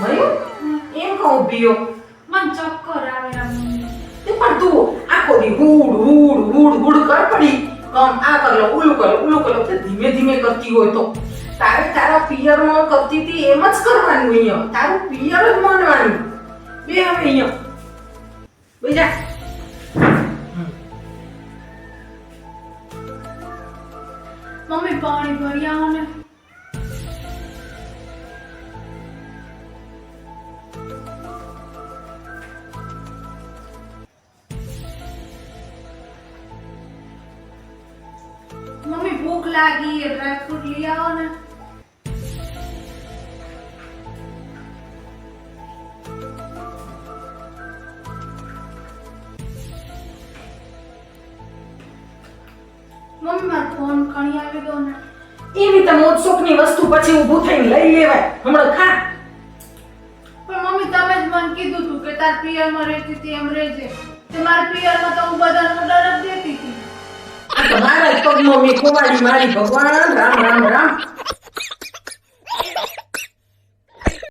મયું એમ કહું પીયો મને ચક્કર આવે તે પણ તું આખો દી હુડ હુડ હુડ હુડ કર પડી. કમ, આ કરલો ઉલું કરલો ઉલું લો, ઓલું કર લો. તે ધીમે ધીમે કરતી હોય તો. તારે તારા પિયરમાં કરતી હતી એમ જ કરવાનું અહીંયા. તારું પિયર જ માનવાનું. બે હવે અહીંયા. બીજા મમ્મી પાણી ભરી આવો ને. ભૂખ લાગી એ ડ્રાય ફ્રૂટ લઈ આવો ને મમ્મી મારો ફોન કણી આવી ગયો ને. એવી તો મોજશોખની વસ્તુ પછી ઊભું થઈને લઈ લેવાય. હમણાં ખા. પણ મમ્મી તમે જ મને કીધું તું કે તાર પિયરમાં રહેતી હતી એમ રહેજે. તે મારા પિયરમાં તો હું બધાનો ડર મારા પગમાં મેં ખોવાડી મારી ભગવાન રામ રામ રામ